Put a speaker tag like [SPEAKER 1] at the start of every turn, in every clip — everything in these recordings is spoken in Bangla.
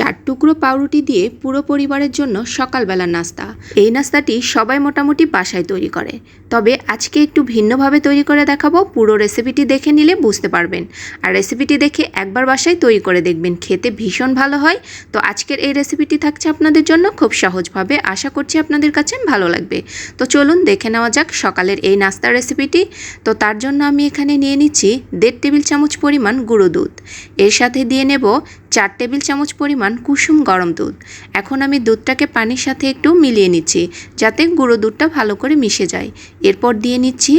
[SPEAKER 1] চার টুকরো পাউরুটি দিয়ে পুরো পরিবারের জন্য সকালবেলার নাস্তা। এই নাস্তাটি সবাই মোটামুটি বাসায় তৈরি করে। তবে আজকে একটু ভিন্নভাবে তৈরি করে দেখাবো, পুরো রেসিপিটি দেখে নিলে বুঝতে পারবেন। আর রেসিপিটি দেখে একবার বাসায় তৈরি করে দেখবেন, খেতে ভীষণ ভালো হয়। তো আজকের এই রেসিপিটি থাকছে আপনাদের জন্য খুব সহজভাবে। আশা করছি আপনাদের কাছে ভালো লাগবে। তো চলুন দেখে নেওয়া যাক সকালের এই নাস্তার রেসিপিটি। তো তার জন্য আমি এখানে নিয়ে নিচ্ছি দেড় টেবিল চামচ পরিমাণ গুঁড়ো দুধ। এর সাথে দিয়ে নেব চার টেবিল চামচ পরিমাণ কুসুম গরম দুধ। এখন আমি দুধটাকে পানির সাথে একটু মিলিয়ে নিচ্ছি, যাতে গুঁড়ো দুধটা ভালো করে মিশে যায়। এরপর দিয়ে নিচ্ছি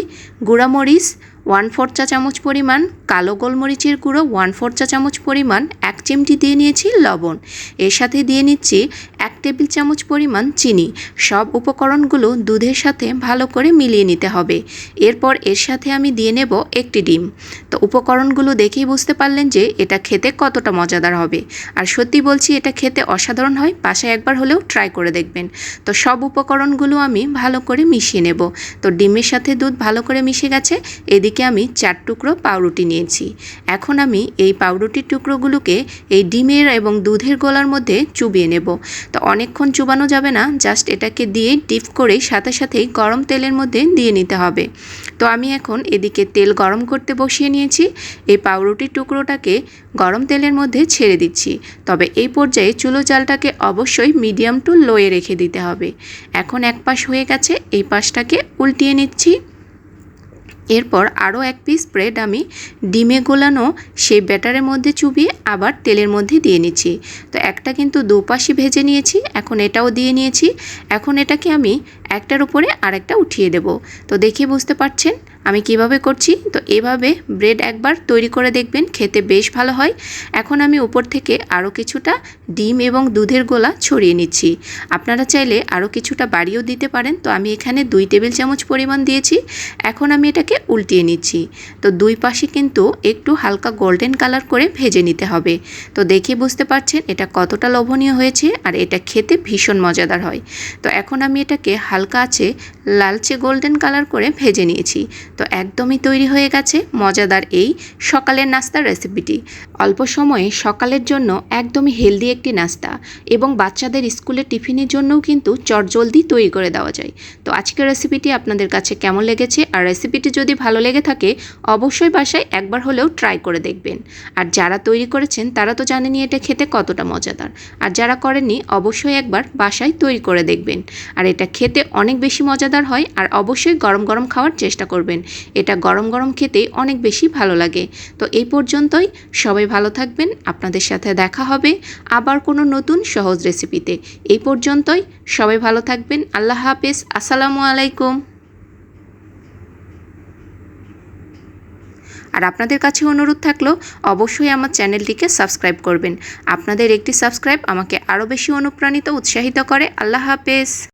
[SPEAKER 1] গুঁড়ামরিচ, ওয়ান ফোর চা চামচ পরিমাণ কালো গোলমরিচের গুঁড়ো ওয়ান ফোর চা চামচ পরিমাণ, এক চিমটি দিয়ে নিয়েছি লবণ। এর সাথে দিয়ে নিচ্ছি এক টেবিল চামচ পরিমাণ চিনি। সব উপকরণগুলো দুধের সাথে ভালো করে মিলিয়ে নিতে হবে। এরপর এর সাথে আমি দিয়ে নেব একটি ডিম। তো উপকরণগুলো দেখেই বুঝতে পারলেন যে এটা খেতে কতটা মজাদার হবে। আর সত্যি বলছি, এটা খেতে অসাধারণ হয়, বাসায় একবার হলেও ট্রাই করে দেখবেন। তো সব উপকরণগুলো আমি ভালো করে মিশিয়ে নেব। তো ডিমের সাথে দুধ ভালো করে মিশে গেছে, এদিকে আমি চার টুকরো পাউরুটি নিয়েছি। এখন আমি এই পাউরুটির টুকরোগুলোকে এই ডিমের এবং দুধের গোলার মধ্যে চুবিয়ে নেব। তো অনেকক্ষণ চুবানো যাবে না, জাস্ট এটাকে দিয়ে ডিপ করে সাথে সাথেই গরম তেলের মধ্যে দিয়ে নিতে হবে। তো আমি এখন এদিকে তেল গরম করতে বসিয়ে নিয়েছি, এই পাউরুটির টুকরোটাকে গরম তেলের মধ্যে ছেড়ে দিচ্ছি। তবে এই পর্যায়ে চুলো জালটাকে অবশ্যই মিডিয়াম টু লোয়ে রেখে দিতে হবে। এখন এক পাশ হয়ে গেছে, এই পাশটাকে উল্টিয়ে নিচ্ছি। এরপর আরও এক পিস ব্রেড আমি ডিমে গোলানো সেই ব্যাটারের মধ্যে চুবিয়ে আবার তেলের মধ্যে দিয়ে নিচ্ছি। তো একটা কিন্তু দুপাশি ভেজে নিয়েছি, এখন এটাও দিয়ে নিয়েছি। এখন এটাকে আমি একটার উপরে আরেকটা উঠিয়ে দেব। তো দেখে বুঝতে পারছেন আমি কীভাবে করছি? তো এভাবে ব্রেড একবার তৈরি করে দেখবেন, খেতে বেশ ভালো হয়। এখন আমি উপর থেকে আরও কিছুটা ডিম এবং দুধের গোলা ছড়িয়ে নিচ্ছি। আপনারা চাইলে আরও কিছুটা বাড়িয়েও দিতে পারেন। তো আমি এখানে দুই টেবিল চামচ পরিমাণ দিয়েছি। এখন আমি এটাকে উল্টিয়ে নিচ্ছি। তো দুই পাশে কিন্তু একটু হালকা গোল্ডেন কালার করে ভেজে নিতে হবে। তো দেখে বুঝতে পারছেন এটা কতটা লোভনীয় হয়েছে আর এটা খেতে ভীষণ মজাদার হয়। তো এখন আমি এটাকে হালকা আছে, লালচে গোল্ডেন কালার করে ভেজে নিয়েছি। তো একদমই তৈরি হয়ে গেছে, মজাদার এই সকালের নাস্তার রেসিপিটি অল্প সময়ে সকালের জন্য একদমই হেলদি একটি নাস্তা এবং বাচ্চাদের স্কুলের টিফিনের জন্যও কিন্তু চটজলদি তৈরি করে দেওয়া যায়। তো আজকের রেসিপিটি আপনাদের কাছে কেমন লেগেছে? আর রেসিপিটি যদি ভালো লেগে থাকে, অবশ্যই বাসায় একবার হলেও ট্রাই করে দেখবেন। আর যারা তৈরি করেছেন, তারা তো জানেনি এটা খেতে কতটা মজাদার। আর যারা করেননি, অবশ্যই একবার বাসায় তৈরি করে দেখবেন। আর এটা খেতে অনেক বেশি মজাদার হয় আর অবশ্যই গরম গরম খাওয়ার চেষ্টা করবেন। এটা গরম গরম খেতে অনেক বেশি ভালো লাগে। তো এই পর্যন্তই, সবাই ভালো থাকবেন, আপনাদের সাথে দেখা হবে আবার কোনো নতুন সহজ রেসিপিতে। এই পর্যন্তই, সবাই ভালো থাকবেন, আল্লাহ হাফেজ, আসসালামু আলাইকুম। আর আপনাদের কাছে অনুরোধ থাকল, অবশ্যই আমার চ্যানেলটিকে সাবস্ক্রাইব করবেন। আপনাদের একটি সাবস্ক্রাইব আমাকে আরও বেশি অনুপ্রাণিত, উৎসাহিত করে। আল্লাহ হাফেজ।